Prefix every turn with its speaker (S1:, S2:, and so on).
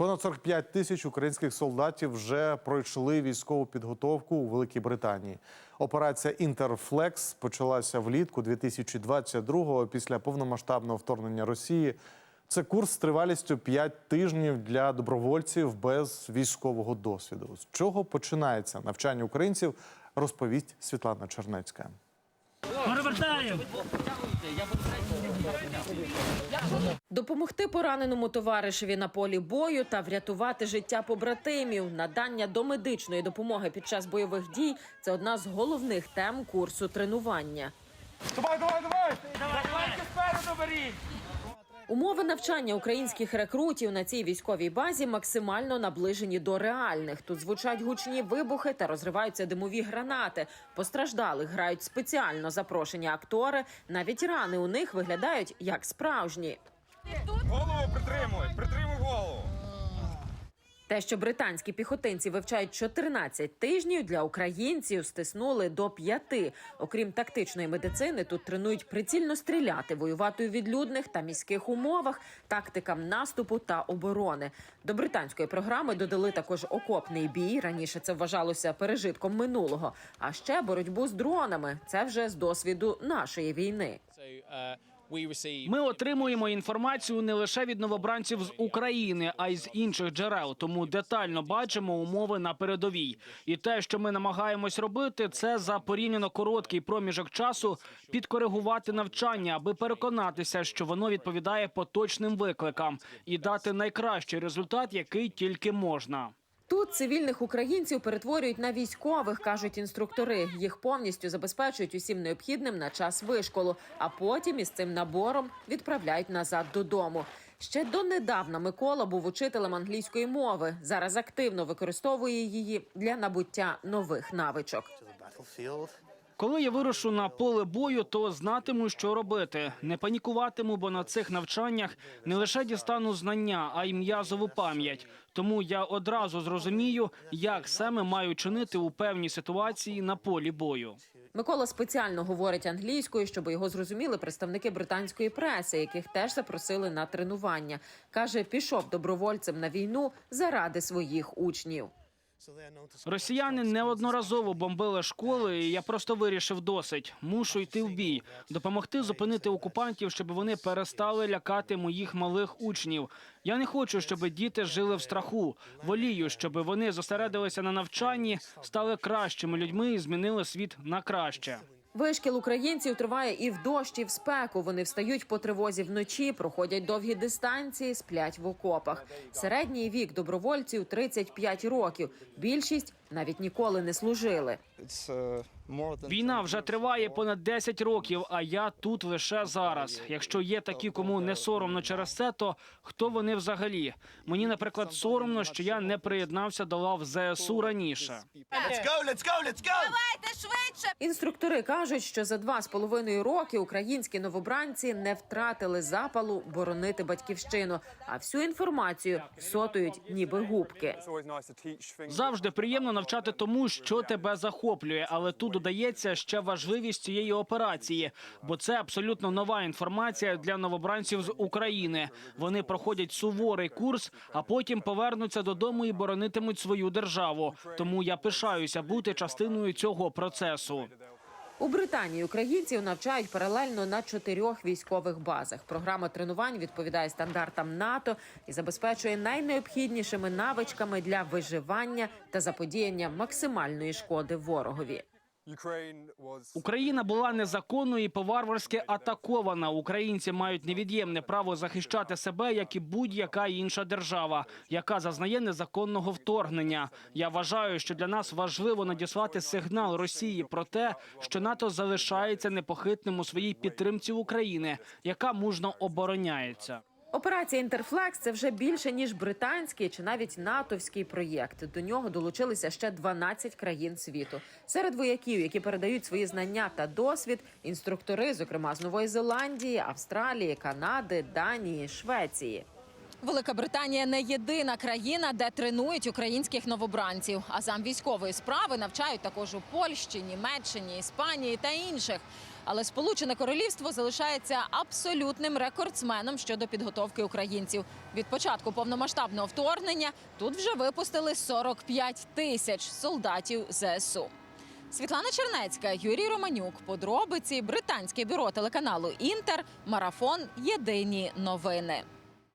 S1: Понад 45 тисяч українських солдатів вже пройшли військову підготовку у Великій Британії. Операція Інтерфлекс почалася влітку 2022-го після повномасштабного вторгнення Росії. Це курс з тривалістю 5 тижнів для добровольців без військового досвіду. З чого починається навчання українців, розповість Світлана Чернецька.
S2: Перевертаємо!
S3: Допомогти пораненому товаришеві на полі бою та врятувати життя побратимів. Надання домедичної допомоги під час бойових дій це одна з головних тем курсу тренування.
S4: Давай, давай, давай! Давайте спереду беріть!
S3: Умови навчання українських рекрутів на цій військовій базі максимально наближені до реальних. Тут звучать гучні вибухи та розриваються димові гранати. Постраждалих грають спеціально запрошені актори. Навіть рани у них виглядають як справжні.
S4: Голову притримуй.
S3: Те, що британські піхотинці вивчають 14 тижнів, для українців стиснули до 5. Окрім тактичної медицини, тут тренують прицільно стріляти, воювати у відлюдних та міських умовах, тактикам наступу та оборони. До британської програми додали також окопний бій. Раніше це вважалося пережитком минулого. А ще боротьбу з дронами. Це вже з досвіду нашої війни.
S2: Ми отримуємо інформацію не лише від новобранців з України, а й з інших джерел. Тому детально бачимо умови на передовій. І те, що ми намагаємось робити, це за порівняно короткий проміжок часу підкоригувати навчання, аби переконатися, що воно відповідає поточним викликам і дати найкращий результат, який тільки можна.
S3: Тут цивільних українців перетворюють на військових, кажуть інструктори. Їх повністю забезпечують усім необхідним на час вишколу, а потім із цим набором відправляють назад додому. Ще донедавна Микола був учителем англійської мови. Зараз активно використовує її для набуття нових навичок.
S2: Коли я вирушу на поле бою, то знатиму, що робити. Не панікуватиму, бо на цих навчаннях не лише дістану знання, а й м'язову пам'ять. Тому я одразу зрозумію, як саме маю чинити у певній ситуації на полі бою.
S3: Микола спеціально говорить англійською, щоб його зрозуміли представники британської преси, яких теж запросили на тренування. каже, пішов добровольцем на війну заради своїх учнів.
S2: Росіяни неодноразово бомбили школи, і я просто вирішив досить. Мушу йти в бій, допомогти зупинити окупантів, щоб вони перестали лякати моїх малих учнів. Я не хочу, щоб діти жили в страху. Волію, щоб вони зосередилися на навчанні, стали кращими людьми і змінили світ на краще.
S3: Вишкіл українців триває і в дощ, і в спеку. Вони встають по тривозі вночі, проходять довгі дистанції, сплять в окопах. Середній вік добровольців 35 років. Більшість навіть ніколи не служили.
S2: Війна вже триває понад 10 років, а я тут лише зараз. Якщо є такі, кому не соромно через це, то хто вони взагалі? Мені, наприклад, соромно, що я не приєднався до лав ЗСУ раніше.
S4: Let's go, let's go, let's go!
S3: Інструктори кажуть, що за два з половиною роки українські новобранці не втратили запалу боронити батьківщину, а всю інформацію сотують ніби губки.
S2: Завжди приємно навчати тому, що тебе захоплює, але тут додається ще важливість цієї операції, бо це абсолютно нова інформація для новобранців з України. Вони проходять суворий курс, а потім повернуться додому і боронитимуть свою державу. Тому я пишаюся бути частиною цього процесу.
S3: У Британії українців навчають паралельно на чотирьох військових базах. Програма тренувань відповідає стандартам НАТО і забезпечує найнеобхіднішими навичками для виживання та заподіяння максимальної шкоди ворогові.
S2: Україна була незаконно і по-варварськи атакована. Українці мають невід'ємне право захищати себе, як і будь-яка інша держава, яка зазнає незаконного вторгнення. Я вважаю, що для нас важливо надіслати сигнал Росії про те, що НАТО залишається непохитним у своїй підтримці України, яка мужно обороняється.
S3: Операція Інтерфлекс це вже більше ніж британський чи навіть натовський проєкт. До нього долучилися ще 12 країн світу. Серед вояків, які передають свої знання та досвід, інструктори, зокрема з Нової Зеландії, Австралії, Канади, Данії, Швеції.
S5: Велика Британія не єдина країна, де тренують українських новобранців. А зам військової справи навчають також у Польщі, Німеччині, Іспанії та інших.
S3: Але Сполучене Королівство залишається абсолютним рекордсменом щодо підготовки українців. Від початку повномасштабного вторгнення тут вже випустили 45 тисяч солдатів ЗСУ. Світлана Чернецька, Юрій Романюк. Подробиці британське бюро телеканалу Інтер. Марафон. Єдині новини.